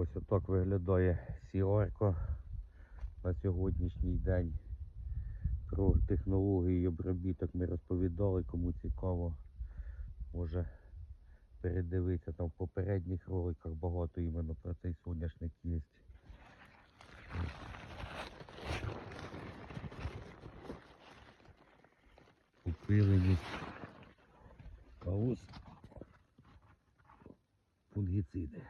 Ось отак виглядає сіарка на сьогоднішній день. Про технології обробіток ми розповідали, кому цікаво, може передивитися там в попередніх роликах багато іменно про цей соняшник є. Купиленість. А ось фунгіциди.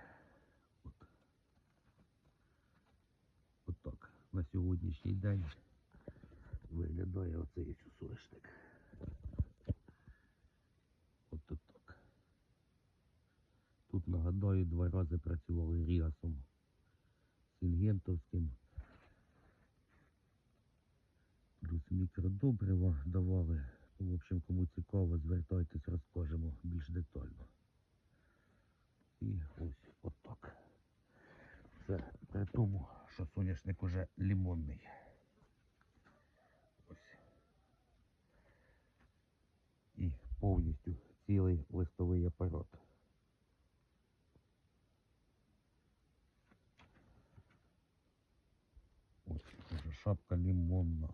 От. На сьогоднішній день виглядає оцей соняшник. От так. Тут нагадаю, два рази працювали Ріасом Сінгентовським. Плюс мікродобрива давали. Ну, В общем, кому цікаво, звертайтесь, розкажемо більш детально. І ось отак. Це при тому, що соняшник уже лимонний. Ось. І повністю цілий листовий апарат. Ось уже шапка лимонна.